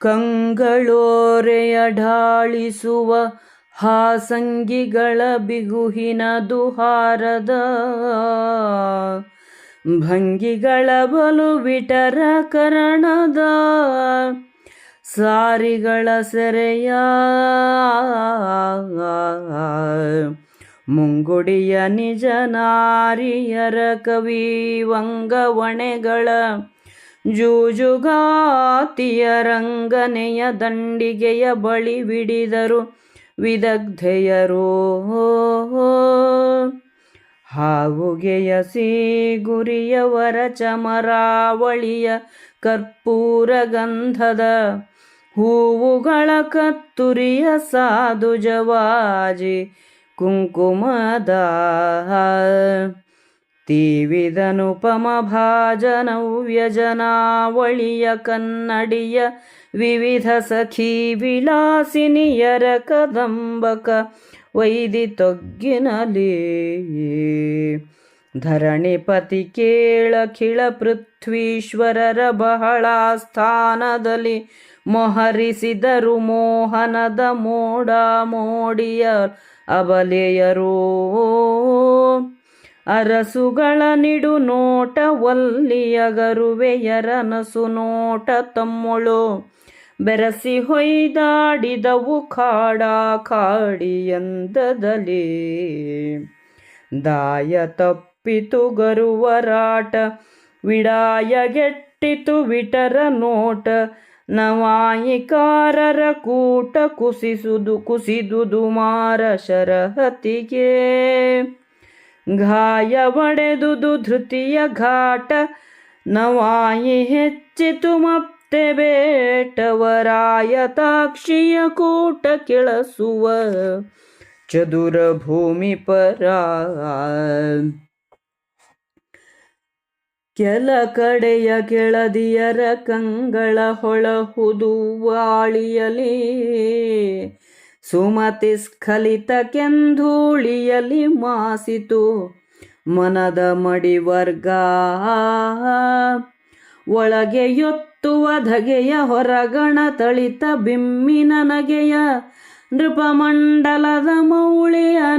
ಕಂಗಳೋರೆಯಢಾಳಿಸುವ ಹಾಸಂಗಿಗಳ ಬಿಗುಹಿನ ದುಹಾರದ ಭಂಗಿಗಳ ಬಲು ವಿಟರಕರಣದ ಸಾರಿಗಳ ಸೆರೆಯ ಮುಂಗುಡಿಯ ನಿಜ ನಾರಿಯರ ಕವಿ ವಂಗವಣೆಗಳ ಜೂಜುಗಾತಿಯ ರಂಗನೆಯ ದಂಡಿಗೆಯ ಬಳಿ ಬಿಡಿದರು ವಿದಗ್ಧೆಯರೋ. ಹಾವುಗೆಯ ಗುರಿಯವರ ಚಮರಾವಳಿಯ ಕರ್ಪೂರ ಗಂಧದ ಹೂವುಗಳ ಕತ್ತುರಿಯ ಸಾಧು ಜವಾಜಿ ಕುಂಕುಮದ ತೀವಿದನುಪಮ ಭಾಜನವ್ಯಜನಾವಳಿಯ ಕನ್ನಡಿಯ ವಿವಿಧ ಸಖಿ ವಿಲಾಸಿನಿಯರ ಕದಂಬಕ ವೈದಿ ತೊಗ್ಗಿನಲಿ. ಧರಣಿಪತಿ ಕೇಳ ಕಿಳ ಪೃಥ್ವೀಶ್ವರರ ಬಹಳ ಸ್ಥಾನದಲ್ಲಿ ಮೊಹರಿಸಿದರು ಮೋಹನದ ಮೋಡ ಮೋಡಿಯ ಅಬಲೆಯರೋ. ಅರಸುಗಳ ನಿಡು ನೋಟ ನಸು ನೋಟ ತಮ್ಮಳು. ಬೆರಸಿ ಹೊಯ್ದಾಡಿದವು ಕಾಡ ಕಾಡಿಯಂದದಲ್ಲಿ. ದಾಯ ತಪ್ಪಿತು ಗರುವರಾಟ ವಿಡಾಯಗೆಟ್ಟಿತು ವಿಟರ ನೋಟ. ನವಾಯಿಕಾರರ ಕೂಟ ಕುಸಿಸುದು ಕುಸಿದುದು ಮಾರ ಶರಹತಿಗೆ. ಗಾಯ ಒಡೆದುದು ಧೃತಿಯ ಘಾಟ. ನವಾಯಿ ಹೆಚ್ಚಿತು ಮತ್ತೆ ಬೇಟವರಾಯ ತಾಕ್ಷಿಯ ಕೂಟ ಕೆಳಸುವ ಚದುರ ಭೂಮಿ ಪರ. ಕೆಲ ಕಡೆಯ ಕೆಳದಿಯರ ಕಂಗಳ ಹೊಳಹುದು ವಾಳಿಯಲಿ. ಸುಮತಿ ಸ್ಖಲಿತ ಕೆಂಧೂಳಿಯಲಿ ಮಾಸಿತು ಮನದ ಮಡಿವರ್ಗ ಒಳಗೆ ಯೊತ್ತುವ ಧಗೆಯ ಹೊರಗಣ ತಳಿತ ಬಿಮ್ಮಿನ ನಗೆಯ ನೃಪಮಂಡಲದ ಮೌಳಿಯನೇನೆಂಬೆನು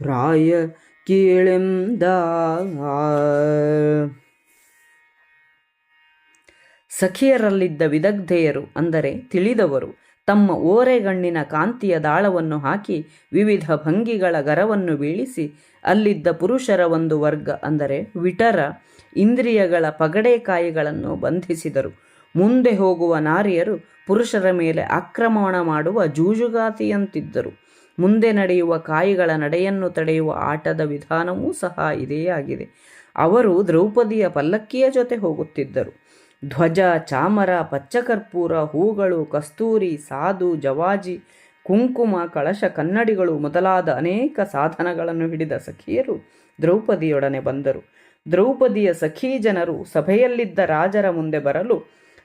ರಾಯ ಕೀಳೆಂದ. ಸಖಿಯರಲ್ಲಿದ್ದ ವಿದಗ್ಧೆಯರು, ಅಂದರೆ ತಿಳಿದವರು, ತಮ್ಮ ಓರೆಗಣ್ಣಿನ ಕಾಂತಿಯ ದಾಳವನ್ನು ಹಾಕಿ ವಿವಿಧ ಭಂಗಿಗಳ ಗರವನ್ನು ಬೀಳಿಸಿ, ಅಲ್ಲಿದ್ದ ಪುರುಷರ ಒಂದು ವರ್ಗ, ಅಂದರೆ ವಿಟರ, ಇಂದ್ರಿಯಗಳ ಪಗಡೆಕಾಯಿಗಳನ್ನು ಬಂಧಿಸಿದರು. ಮುಂದೆ ಹೋಗುವ ನಾರಿಯರು ಪುರುಷರ ಮೇಲೆ ಆಕ್ರಮಣ ಮಾಡುವ ಜೂಜುಗಾತಿಯಂತಿದ್ದರು. ಮುಂದೆ ನಡೆಯುವ ಕಾಯಿಗಳ ನಡೆಯನ್ನು ತಡೆಯುವ ಆಟದ ವಿಧಾನವೂ ಸಹ ಇದೇ ಆಗಿದೆ. ಅವರು ದ್ರೌಪದಿಯ ಪಲ್ಲಕ್ಕಿಯ ಜೊತೆ ಹೋಗುತ್ತಿದ್ದರು. ಧ್ವಜ, ಚಾಮರ, ಪಚ್ಚಕರ್ಪೂರ, ಹೂಗಳು, ಕಸ್ತೂರಿ, ಸಾಧು, ಜವಾಜಿ, ಕುಂಕುಮ, ಕಳಶ ಕನ್ನಡಿಗಳು ಮೊದಲಾದ ಅನೇಕ ಸಾಧನಗಳನ್ನು ಹಿಡಿದ ಸಖಿಯರು ದ್ರೌಪದಿಯೊಡನೆ ಬಂದರು. ದ್ರೌಪದಿಯ ಸಖೀ ಜನರು ಸಭೆಯಲ್ಲಿದ್ದ ರಾಜರ ಮುಂದೆ ಬರಲು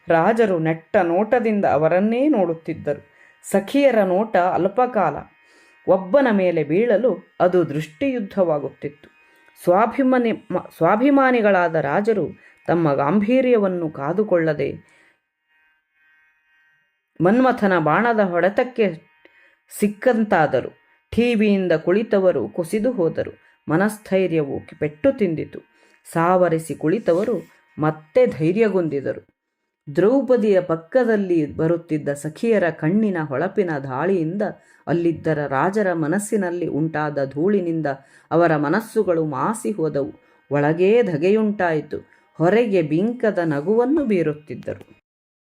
ರಾಜರು ನೆಟ್ಟ ನೋಟದಿಂದ ಅವರನ್ನೇ ನೋಡುತ್ತಿದ್ದರು. ಸಖಿಯರ ನೋಟ ಅಲ್ಪಕಾಲ. ಒಬ್ಬನ ಮೇಲೆ ಬೀಳಲು ಅದು ದೃಷ್ಟಿಯುದ್ಧವಾಗುತ್ತಿತ್ತು. ಸ್ವಾಭಿಮಾನಿ, ಸ್ವಾಭಿಮಾನಿಗಳಾದ ರಾಜರು ತಮ್ಮ ಗಾಂಭೀರ್ಯವನ್ನು ಕಾದುಕೊಳ್ಳದೆ ಮನ್ಮಥನ ಬಾಣದ ಹೊಡೆತಕ್ಕೆ ಸಿಕ್ಕಂತಾದರು. ಟಿವಿಯಿಂದ ಕುಳಿತವರು ಕುಸಿದು ಹೋದರು. ಮನಸ್ಥೈರ್ಯವು ಪೆಟ್ಟು ತಿಂದಿತು. ಸಾವರಿಸಿ ಕುಳಿತವರು ಮತ್ತೆ ಧೈರ್ಯಗೊಂದಿದರು ದ್ರೌಪದಿಯ ಪಕ್ಕದಲ್ಲಿ ಬರುತ್ತಿದ್ದ ಸಖಿಯರ ಕಣ್ಣಿನ ಹೊಳಪಿನ ದಾಳಿಯಿಂದ ಅಲ್ಲಿದ್ದರ ರಾಜರ ಮನಸ್ಸಿನಲ್ಲಿ ಉಂಟಾದ ಧೂಳಿನಿಂದ ಅವರ ಮನಸ್ಸುಗಳು ಮಾಸಿ ಹೋದವು. ಒಳಗೇ ಧಗೆಯುಂಟಾಯಿತು. ಹೊರಗೆ ಬಿಂಕದ ನಗುವನ್ನು ಬೀರುತ್ತಿದ್ದರು.